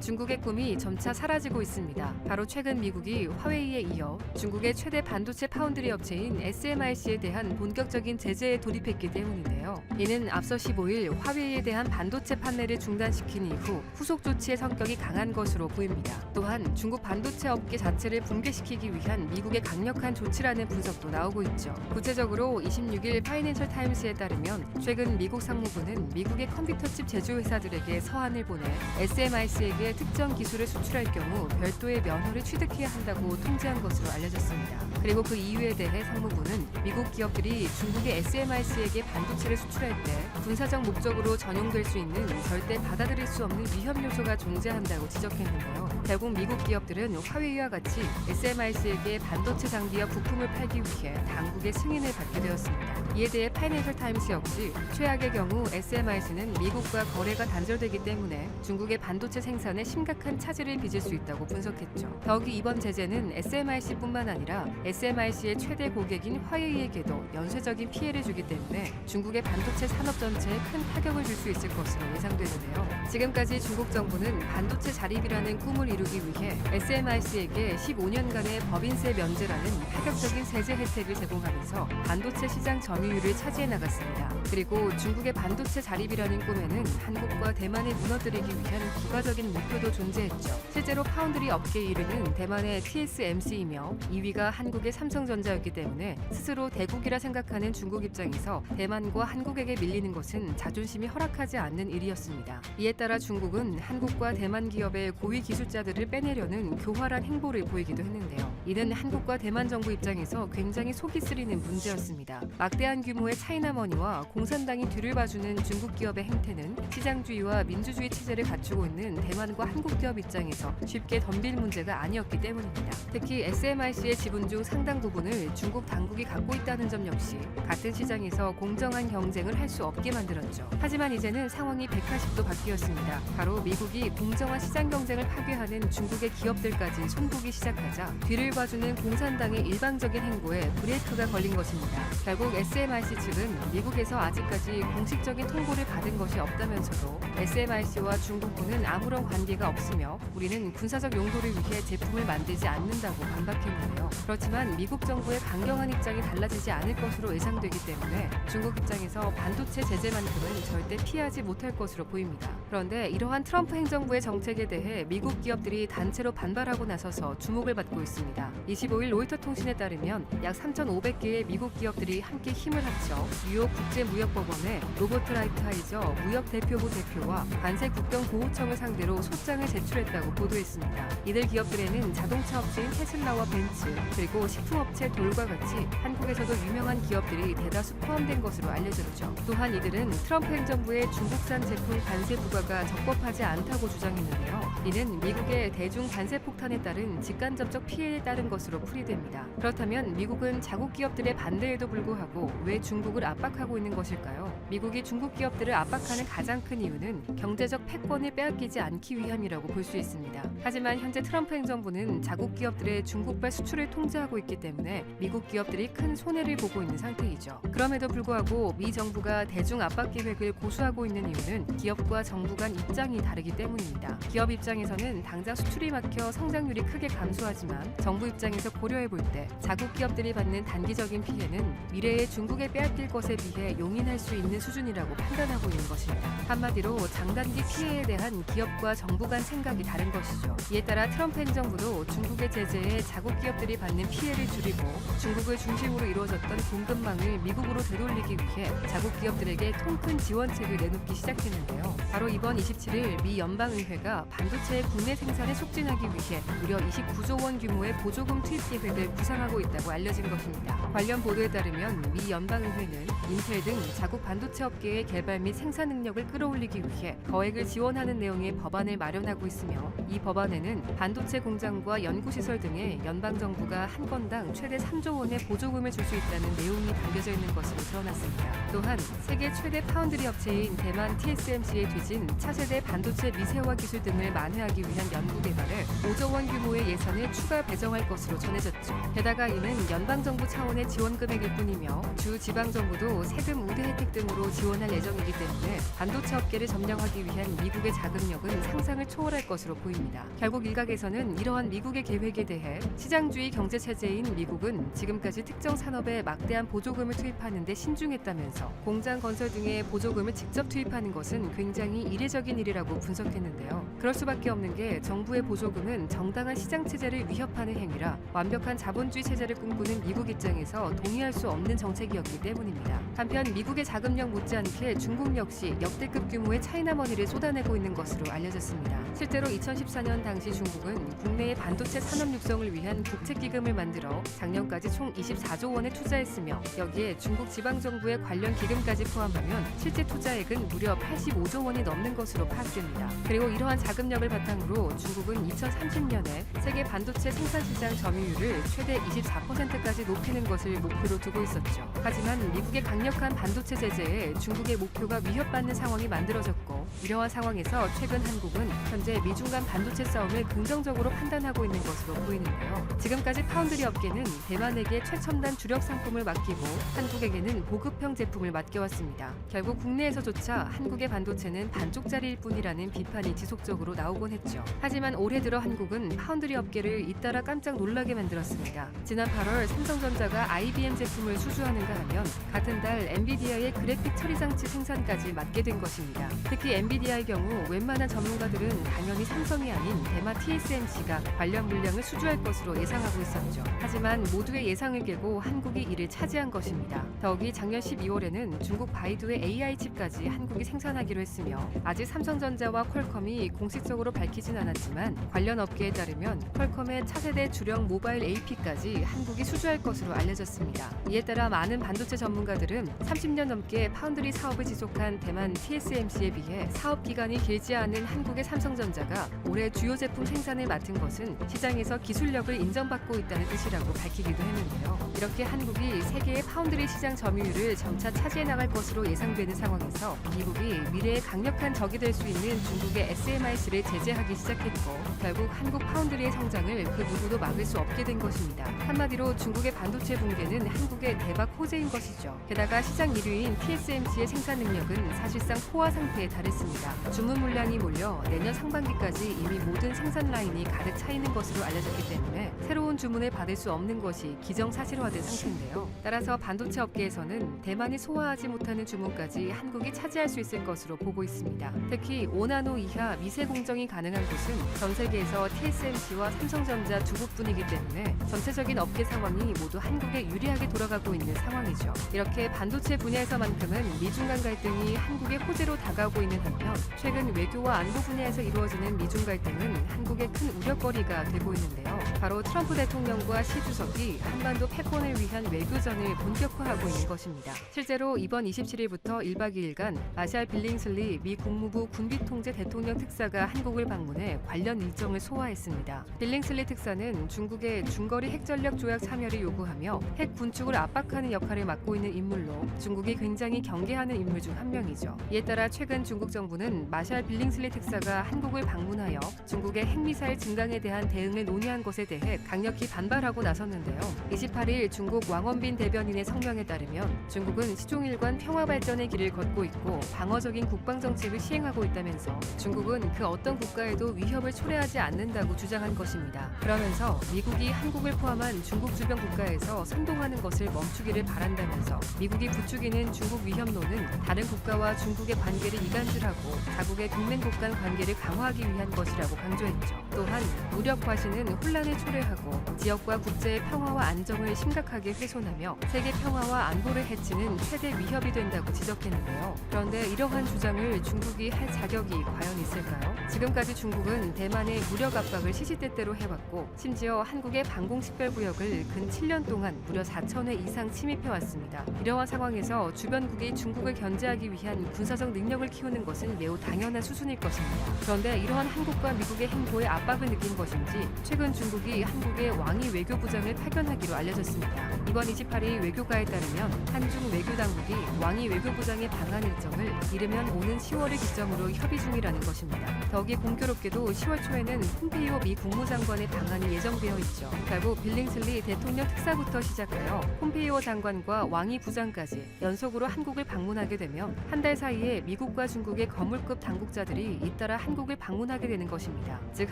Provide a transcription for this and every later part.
중국의 꿈이 점차 사라지고 있습니다. 바로 최근 미국이 화웨이에 이어 중국의 최대 반도체 파운드리 업체인 SMIC에 대한 본격적인 제재에 돌입했기 때문인데요. 이는 앞서 15일 화웨이에 대한 반도체 판매를 중단시킨 이후 후속 조치의 성격이 강한 것으로 보입니다. 또한 중국 반도체 업계 자체를 붕괴시키기 위한 미국의 강력한 조치라는 분석도 나오고 있죠. 구체적으로 26일 파이낸셜 타임스에 따르면 최근 미국 상무부는 미국의 컴퓨터 칩 제조 회사들에게 서한을 보내 SMIC에게 특정 기술을 수출할 경우 별도의 면허를 취득해야 한다고 통지한 것으로 알려졌습니다. 그리고 그 이유에 대해 상무부는 미국 기업들이 중국의 SMIC에게 반도체를 수출할 때 군사적 목적으로 전용될 수 있는 절대 받아들일 수 없는 위험 요소가 존재한다고 지적했는데요. 결국 미국 기업들은 화웨이와 같이 SMIC에게 반도체 장비와 부품을 팔기 위해 당국의 승인을 받게 되었습니다. 이에 대해 파이낸셜 타임스 역시 최악의 경우 SMIC는 미국과 거래가 단절되기 때문에 중국의 반도체 생산에 심각한 차질을 빚을 수 있다고 분석했죠. 더욱이 이번 제재는 SMIC뿐만 아니라 SMIC의 최대 고객인 화웨이에게도 연쇄적인 피해를 주기 때문에 중국의 반도체 산업 전체에 큰 타격을 줄 수 있을 것으로 예상되는데요. 지금까지 중국 정부는 반도체 자립이라는 꿈을 이루기 위해 SMIC에게 15년간의 법인세 면제라는 파격적인 세제 혜택을 제공하면서 반도체 시장 점유율을 차지해 나갔습니다. 그리고 중국의 반도체 자립이라는 꿈에는 한국과 대만을 무너뜨리기 위한 부가적인 목 표도 존재했죠. 실제로 파운드리 업계 1위는 대만의 TSMC이며 2위가 한국의 삼성전자였기 때문에 스스로 대국이라 생각하는 중국 입장에서 대만과 한국에게 밀리는 것은 자존심이 허락하지 않는 일이었습니다. 이에 따라 중국은 한국과 대만 기업의 고위 기술자들을 빼내려는 교활한 행보를 보이기도 했는데요. 이는 한국과 대만 정부 입장에서 굉장히 속이 쓰리는 문제였습니다. 막대한 규모의 차이나머니와 공산당이 뒤를 봐주는 중국 기업의 행태는 시장주의와 민주주의 체제를 갖추고 있는 대만과 한국 기업 입장에서 쉽게 덤빌 문제가 아니었기 때문입니다. 특히 SMIC의 지분 중 상당 부분을 중국 당국이 갖고 있다는 점 역시 같은 시장에서 공정한 경쟁을 할 수 없게 만들었죠. 하지만 이제는 상황이 180도 바뀌었습니다. 바로 미국이 공정한 시장 경쟁을 파괴하는 중국의 기업들까지 손보기 시작하자 뒤를 봐주는 공산당의 일방적인 행보에 브레이크가 걸린 것입니다. 결국 SMIC 측은 미국에서 아직까지 공식적인 통보를 받은 것이 없다면서도 SMIC와 중국군은 아무런 관계 가 없으며 우리는 군사적 용도를 위해 제품을 만들지 않는다고 반박했는데요. 그렇지만 미국 정부의 강경한 입장이 달라지지 않을 것으로 예상되기 때문에 중국 입장에서 반도체 제재만큼은 절대 피하지 못할 것으로 보입니다. 그런데 이러한 트럼프 행정부의 정책에 대해 미국 기업들이 단체로 반발하고 나서서 주목을 받고 있습니다. 25일 로이터 통신에 따르면 약 3,500개의 미국 기업들이 함께 힘을 합쳐 뉴욕 국제무역법원에 로버트 라이트 하이저 무역 대표부 대표와 관세 국경 보호청을 상대로 소장을 제출했다고 보도했습니다. 이들 기업들에는 자동차 업체인 테슬라와 벤츠 그리고 식품업체 돌과 같이 한국에서도 유명한 기업들이 대다수 포함된 것으로 알려졌죠. 또한 이들은 트럼프 행정부의 중국산 제품 관세 부과가 적법하지 않다고 주장했는데요. 이는 미국의 대중 관세 폭탄에 따른 직간접적 피해에 따른 것으로 풀이됩니다. 그렇다면 미국은 자국 기업들의 반대에도 불구하고 왜 중국을 압박하고 있는 것일까요? 미국이 중국 기업들을 압박하는 가장 큰 이유는 경제적 패권을 빼앗기지 않기 위 함이라고 볼 수 있습니다. 하지만 현재 트럼프 행정부는 자국 기업들의 중국발 수출을 통제하고 있기 때문에 미국 기업들이 큰 손해를 보고 있는 상태이죠. 그럼에도 불구하고 미 정부가 대중 압박 계획을 고수하고 있는 이유는 기업과 정부 간 입장이 다르기 때문입니다. 기업 입장에서는 당장 수출이 막혀 성장률이 크게 감소하지만 정부 입장에서 고려해 볼 때 자국 기업들이 받는 단기적인 피해는 미래에 중국에 빼앗길 것에 비해 용인할 수 있는 수준이라고 판단하고 있는 것입니다. 한마디로 장단기 피해에 대한 기업과 정부 간 생각이 다른 것이죠. 이에 따라 트럼프 행정부도 중국의 제재에 자국 기업들이 받는 피해를 줄이고 중국을 중심으로 이루어졌던 공급망을 미국으로 되돌리기 위해 자국 기업들에게 통큰 지원책을 내놓기 시작했는데요. 바로 이번 27일 미 연방의회가 반도체의 국내 생산을 촉진하기 위해 무려 29조 원 규모의 보조금 투입 계획을 구상하고 있다고 알려진 것입니다. 관련 보도에 따르면 미 연방의회는 인텔 등 자국 반도체 업계의 개발 및 생산 능력을 끌어올리기 위해 거액을 지원하는 내용의 법안을 마련하고 있으며 이 법안에는 반도체 공장과 연구시설 등에 연방 정부가 한 건당 최대 3조 원의 보조금을 줄 수 있다는 내용이 담겨져 있는 것으로 드러났습니다. 또한 세계 최대 파운드리 업체인 대만 TSMC에 뒤진 차세대 반도체 미세화 기술 등을 만회하기 위한 연구 개발을 5조 원 규모의 예산을 추가 배정할 것으로 전해졌죠. 게다가 이는 연방 정부 차원의 지원 금액일 뿐이며 주 지방 정부도 세금 우대 혜택 등으로 지원할 예정이기 때문에 반도체 업계를 점령하기 위한 미국의 자금력은 상상 상상을 초월할 것으로 보입니다. 결국 일각에서는 이러한 미국의 계획에 대해 시장주의 경제 체제인 미국은 지금까지 특정 산업에 막대한 보조금을 투입하는 데 신중했다면서 공장 건설 등의 보조금을 직접 투입하는 것은 굉장히 이례적인 일이라고 분석했는데요. 그럴 수밖에 없는 게 정부의 보조금은 정당한 시장 체제를 위협하는 행위라 완벽한 자본주의 체제를 꿈꾸는 미국 입장에서 동의할 수 없는 정책이었기 때문입니다. 한편 미국의 자금력 못지않게 중국 역시 역대급 규모의 차이나머니를 쏟아내고 있는 것으로 알려졌습니다. 실제로 2014년 당시 중국은 국내의 반도체 산업 육성을 위한 국책기금을 만들어 작년까지 총 24조 원에 투자했으며 여기에 중국 지방정부의 관련 기금까지 포함하면 실제 투자액은 무려 85조 원이 넘는 것으로 파악됩니다. 그리고 이러한 자금력을 바탕으로 중국은 2030년에 세계 반도체 생산 시장 점유율을 최대 24%까지 높이는 것을 목표로 두고 있었죠. 하지만 미국의 강력한 반도체 제재에 중국의 목표가 위협받는 상황이 만들어졌고 이러한 상황에서 최근 한국은 현재 미중 간 반도체 싸움을 긍정적으로 판단하고 있는 것으로 보이는데요. 지금까지 파운드리 업계는 대만에게 최첨단 주력 상품을 맡기고 한국에게는 보급형 제품을 맡겨왔습니다. 결국 국내에서조차 한국의 반도체는 반쪽짜리일 뿐이라는 비판이 지속적으로 나오곤 했죠. 하지만 올해 들어 한국은 파운드리 업계를 잇따라 깜짝 놀라게 만들었습니다. 지난 8월 삼성전자가 IBM 제품을 수주하는가 하면 같은 달 엔비디아의 그래픽 처리 장치 생산까지 맡게 된 것입니다. 특히 엔비디아의 경우 웬만한 전문가들 은 당연히 삼성이 아닌 대마 TSMC가 관련 물량을 수주할 것으로 예상하고 있었죠. 하지만 모두의 예상을 깨고 한국이 이를 차지한 것입니다. 더욱이 작년 12월에는 중국 바이두의 AI 칩까지 한국이 생산하기로 했으며 아직 삼성전자와 퀄컴이 공식적으로 밝히진 않았지만 관련 업계에 따르면 퀄컴의 차세대 주력 모바일 AP까지 한국이 수주할 것으로 알려졌습니다. 이에 따라 많은 반도체 전문가들은 30년 넘게 파운드리 사업을 지속한 대만 TSMC에 비해 사업 기간이 길지 않은 한국의 삼성전자가 올해 주요 제품 생산을 맡은 것은 시장에서 기술력을 인정받고 있다는 뜻이라고 밝히기도 했는데요. 이렇게 한국이 세계의 파운드리 시장 점유율을 점차 차지해 나갈 것으로 예상되는 상황에서 미국이 미래의 강력한 적이 될 수 있는 중국의 SMIC를 제재하기 시작했고 결국 한국 파운드리의 성장을 그 누구도 막을 수 없게 된 것입니다. 한마디로 중국의 반도체 붕괴는 한국의 대박 호재인 것이죠. 게다가 시장 1위인 TSMC의 생산 능력은 사실상 포화 상태에 달했습니다. 주문 물량이 몰려 내년 상반기까지 이미 모든 생산 라인이 가득 차 있는 것으로 알려졌기 때문에 새로운 주문을 받을 수 없는 것이 기정사실화된 상태인데요. 따라서 반도체 업계에서는 대만이 소화하지 못하는 주문까지 한국이 차지할 수 있을 것으로 보고 있습니다. 특히 5나노 이하 미세 공정이 가능한 곳은 전 세계에서 TSMC와 삼성전자 두 곳뿐이기 때문에 전체적인 업계 상황이 모두 한국에 유리하게 돌아가고 있는 상황이죠. 이렇게 반도체 분야에서만큼은 미중 간 갈등이 한국의 호재로 다가오고 있는 한편 최근 외교와 안보 분야 에서 이루어지는 미중 갈등은 한국의 큰 우려거리가 되고 있는데요. 바로 트럼프 대통령과 시 주석이 한반도 패권을 위한 외교전을 본격화하고 있는 것입니다. 실제로 이번 27일부터 1박 2일간 마샬 빌링슬리 미 국무부 군비통제 대통령 특사가 한국을 방문해 관련 일정을 소화했습니다. 빌링슬리 특사는 중국의 중거리 핵전력 조약 참여를 요구하며 핵 군축을 압박하는 역할을 맡고 있는 인물로 중국이 굉장히 경계하는 인물 중 한 명이죠. 이에 따라 최근 중국 정부는 마샬 빌링슬리 특사가 한국을 방문하여 중국의 핵미사일 증강에 대한 대응을 논의한 것에 대해 강력히 반발하고 나섰는데요. 28일 중국 왕원빈 대변인의 성명에 따르면 중국은 시종일관 평화 발전의 길을 걷고 있고 방어적인 국방 정책을 시행하고 있다면서 중국은 그 어떤 국가에도 위협을 초래하지 않는다고 주장한 것입니다. 그러면서 미국이 한국을 포함한 중국 주변 국가에서 선동하는 것을 멈추기를 바란다면서 미국이 부추기는 중국 위협론은 다른 국가와 중국의 관계를 이간질하고 자국의 동맹국 간 관계 를 강화하기 위한 것이라고 강조했죠. 또한 무력 과시는 혼란을 초래하고 지역과 국제의 평화와 안정을 심각하게 훼손하며 세계 평화와 안보를 해치는 최대 위협이 된다고 지적했는데요. 그런데 이러한 주장을 중국이 할 자격이 과연 있을까요? 지금까지 중국은 대만의 무력 압박을 시시때때로 해왔고 심지어 한국의 방공식별구역을 근 7년 동안 무려 4천 회 이상 침입해왔습니다. 이러한 상황에서 주변국이 중국을 견제하기 위한 군사적 능력을 키우는 것은 매우 당연한 수순일 것입니다. 그런데 이러한 한국과 미국의 행보에 압박을 느낀 것인지 최근 중국이 한국의 왕이 외교부장을 파견하기로 알려졌습니다. 이번 28일 외교가에 따르면 한중 외교 당국이 왕이 외교부장의 방한 일정을 이르면 오는 10월을 기점으로 협의 중이라는 것입니다. 더 더욱이 공교롭게도 10월 초에는 폼페이오 미 국무장관의 방한이 예정되어 있죠. 결국 빌링슬리 대통령 특사부터 시작하여 폼페이오 장관과 왕이 부장까지 연속으로 한국을 방문하게 되며 한달 사이에 미국과 중국의 거물급 당국자들이 잇따라 한국을 방문하게 되는 것입니다. 즉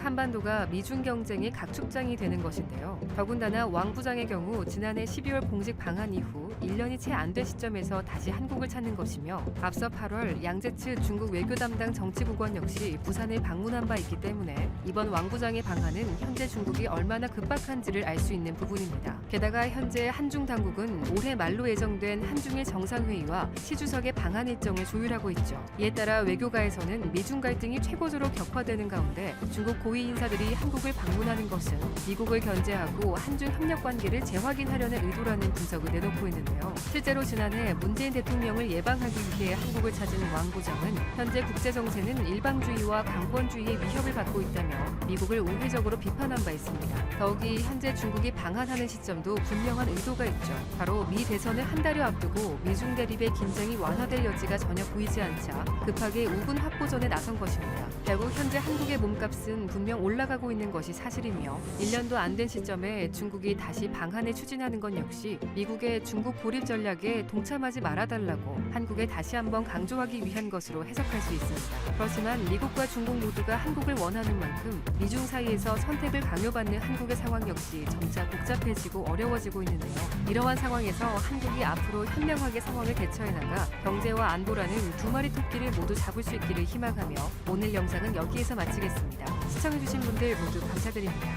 한반도가 미중 경쟁의 각축장이 되는 것인데요. 더군다나 왕 부장의 경우 지난해 12월 공직 방한 이후 1년이 채 안 된 시점에서 다시 한국을 찾는 것이며 앞서 8월 양제츠 중국 외교 담당 정치국원 역시 부산 을 방문한 바 있기 때문에 이번 왕 부장의 방한은 현재 중국이 얼마나 급박한지를 알 수 있는 부분입니다. 게다가 현재 한중 당국은 올해 말로 예정된 한중일 정상회의와 시 주석의 방한 일정을 조율하고 있죠. 이에 따라 외교가에서는 미중 갈등이 최고조로 격화되는 가운데 중국 고위 인사들이 한국을 방문하는 것은 미국을 견제하고 한중 협력 관계를 재확인하려는 의도라는 분석을 내놓고 있는데요. 실제로 지난해 문재인 대통령을 예방하기 위해 한국을 찾은 왕 부장은 현재 국제 정세는 일방주의와 강 권주의의 위협을 받고 있다며 미국을 우회적으로 비판한 바 있습니다. 더욱이 현재 중국이 방한하는 시점도 분명한 의도가 있죠. 바로 미 대선을 한 달여 앞두고 미중 대립의 긴장이 완화될 여지가 전혀 보이지 않자 급하게 우군 확보전에 나선 것입니다. 결국 현재 한국의 몸값은 분명 올라가고 있는 것이 사실이며 1년도 안 된 시점에 중국이 다시 방한을 추진하는 건 역시 미국의 중국 고립 전략에 동참하지 말아달라고 한국에 다시 한번 강조하기 위한 것으로 해석할 수 있습니다. 그렇지만 미국과 중국 모두가 한국을 원하는 만큼 미중 사이에서 선택을 강요받는 한국의 상황 역시 점차 복잡해지고 어려워지고 있는데요. 이러한 상황에서 한국이 앞으로 현명하게 상황을 대처해 나가 경제와 안보라는 두 마리 토끼를 모두 잡을 수 있기를 희망하며 오늘 영상은 여기에서 마치겠습니다. 시청해주신 분들 모두 감사드립니다.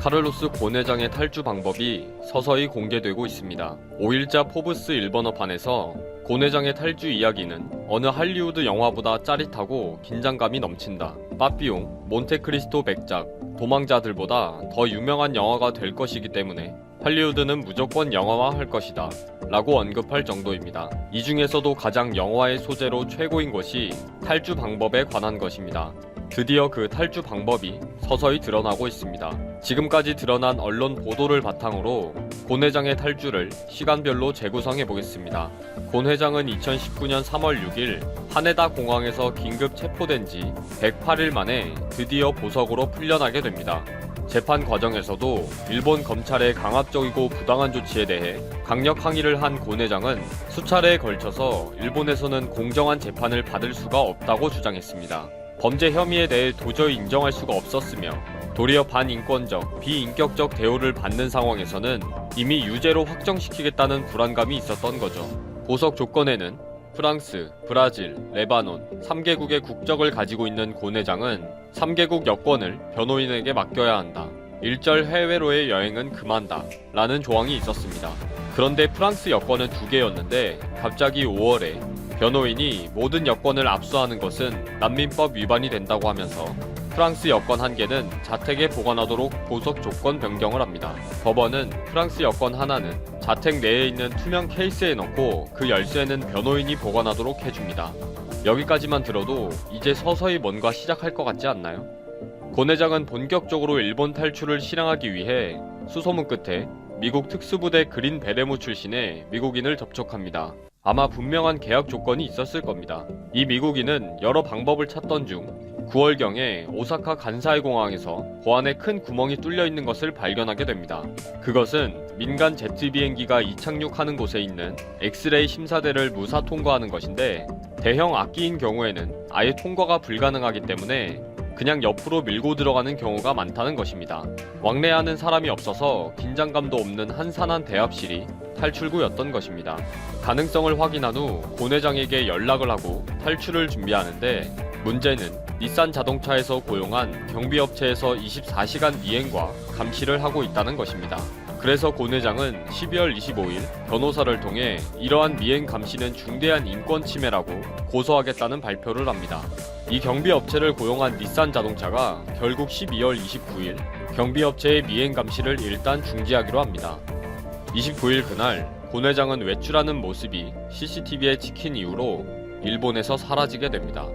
카를로스 고내장의 탈주 방법이 서서히 공개되고 있습니다. 5일자 포브스 일본어판에서 고내장의 탈주 이야기는 어느 할리우드 영화보다 짜릿하고 긴장감이 넘친다. 빠삐용, 몬테크리스토 백작, 도망자들보다 더 유명한 영화가 될 것이기 때문에 할리우드는 무조건 영화화 할 것이다. 라고 언급할 정도입니다. 이 중에서도 가장 영화의 소재로 최고인 것이 탈주 방법에 관한 것입니다. 드디어 그 탈주 방법이 서서히 드러나고 있습니다. 지금까지 드러난 언론 보도를 바탕으로 곤 회장의 탈주를 시간별로 재구성해 보겠습니다. 곤 회장은 2019년 3월 6일 하네다 공항에서 긴급 체포된 지 108일 만에 드디어 보석으로 풀려나게 됩니다. 재판 과정에서도 일본 검찰의 강압적이고 부당한 조치에 대해 강력 항의를 한 곤 회장은 수차례에 걸쳐서 일본에서는 공정한 재판을 받을 수가 없다고 주장했습니다. 범죄 혐의에 대해 도저히 인정할 수가 없었으며 도리어 반인권적, 비인격적 대우를 받는 상황에서는 이미 유죄로 확정시키겠다는 불안감이 있었던 거죠. 보석 조건에는 프랑스, 브라질, 레바논 3개국의 국적을 가지고 있는 곤 회장은 3개국 여권을 변호인에게 맡겨야 한다. 일절 해외로의 여행은 금한다. 라는 조항이 있었습니다. 그런데 프랑스 여권은 두 개였는데 갑자기 5월에 변호인이 모든 여권을 압수하는 것은 난민법 위반이 된다고 하면서 프랑스 여권 한 개는 자택에 보관하도록 보석 조건 변경을 합니다. 법원은 프랑스 여권 하나는 자택 내에 있는 투명 케이스에 넣고 그 열쇠는 변호인이 보관하도록 해줍니다. 여기까지만 들어도 이제 서서히 뭔가 시작할 것 같지 않나요? 권 회장은 본격적으로 일본 탈출을 실행하기 위해 수소문 끝에 미국 특수부대 그린 베레모 출신의 미국인을 접촉합니다. 아마 분명한 계약 조건이 있었을 겁니다. 이 미국인은 여러 방법을 찾던 중 9월경에 오사카 간사이 공항에서 보안에 큰 구멍이 뚫려 있는 것을 발견하게 됩니다. 그것은 민간 제트 비행기가 이착륙하는 곳에 있는 엑스레이 심사대를 무사 통과하는 것인데 대형 악기인 경우에는 아예 통과가 불가능하기 때문에 그냥 옆으로 밀고 들어가는 경우가 많다는 것입니다. 왕래하는 사람이 없어서 긴장감도 없는 한산한 대합실이 탈출구였던 것입니다. 가능성을 확인한 후곤 회장에게 연락을 하고 탈출을 준비하는데 문제는 닛산 자동차에서 고용한 경비업체에서 24시간 미행과 감시를 하고 있다는 것입니다. 그래서 곤 회장은 12월 25일 변호사를 통해 이러한 미행 감시는 중대한 인권 침해라고 고소하겠다는 발표를 합니다. 이 경비업체를 고용한 닛산 자동차가 결국 12월 29일 경비업체의 미행 감시를 일단 중지하기로 합니다. 29일 그날 곤 회장은 외출하는 모습이 CCTV에 찍힌 이후로 일본에서 사라지게 됩니다.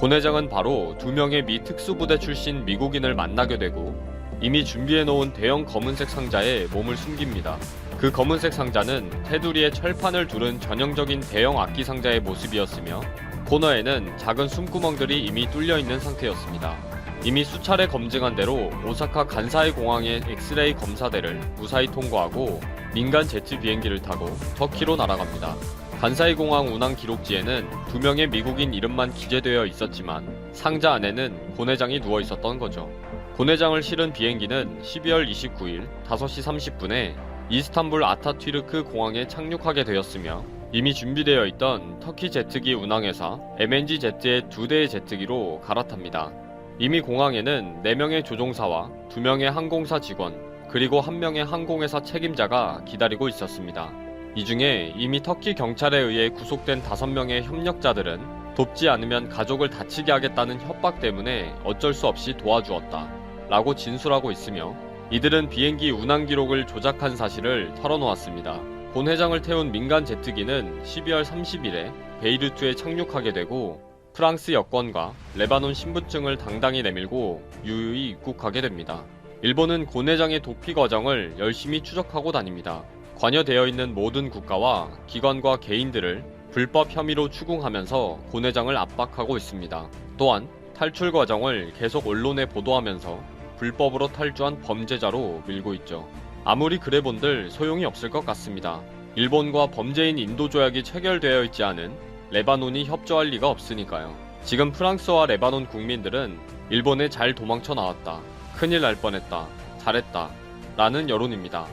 곤 회장은 바로 두 명의 미 특수부대 출신 미국인을 만나게 되고 이미 준비해놓은 대형 검은색 상자에 몸을 숨깁니다. 그 검은색 상자는 테두리에 철판을 두른 전형적인 대형 악기 상자의 모습이었으며 코너에는 작은 숨구멍들이 이미 뚫려 있는 상태였습니다. 이미 수차례 검증한 대로 오사카 간사이 공항의 엑스레이 검사대를 무사히 통과하고 민간 제트 비행기를 타고 터키로 날아갑니다. 간사이 공항 운항 기록지에는 두 명의 미국인 이름만 기재되어 있었지만 상자 안에는 고내장이 누워 있었던 거죠. 고내장을 실은 비행기는 12월 29일 5시 30분에 이스탄불 아타튀르크 공항에 착륙하게 되었으며 이미 준비되어 있던 터키 제트기 운항회사 MNG 제트의 두 대의 제트기로 갈아탑니다. 이미 공항에는 4명의 조종사와 2명의 항공사 직원, 그리고 1명의 항공회사 책임자가 기다리고 있었습니다. 이 중에 이미 터키 경찰에 의해 구속된 5명의 협력자들은 돕지 않으면 가족을 다치게 하겠다는 협박 때문에 어쩔 수 없이 도와주었다. 라고 진술하고 있으며 이들은 비행기 운항 기록을 조작한 사실을 털어놓았습니다. 본 회장을 태운 민간 제트기는 12월 30일에 베이루트에 착륙하게 되고 프랑스 여권과 레바논 신분증을 당당히 내밀고 유유히 입국하게 됩니다. 일본은 고 회장의 도피 과정을 열심히 추적하고 다닙니다. 관여되어 있는 모든 국가와 기관과 개인들을 불법 혐의로 추궁하면서 고 회장을 압박하고 있습니다. 또한 탈출 과정을 계속 언론에 보도하면서 불법으로 탈주한 범죄자로 밀고 있죠. 아무리 그래 본들 소용이 없을 것 같습니다. 일본과 범죄인 인도 조약이 체결되어 있지 않은 레바논이 협조할 리가 없으니까요. 지금 프랑스와 레바논 국민들은 일본에 잘 도망쳐 나왔다. 큰일 날 뻔했다. 잘했다. 라는 여론입니다.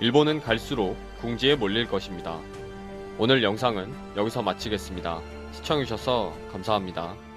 일본은 갈수록 궁지에 몰릴 것입니다. 오늘 영상은 여기서 마치겠습니다. 시청해주셔서 감사합니다.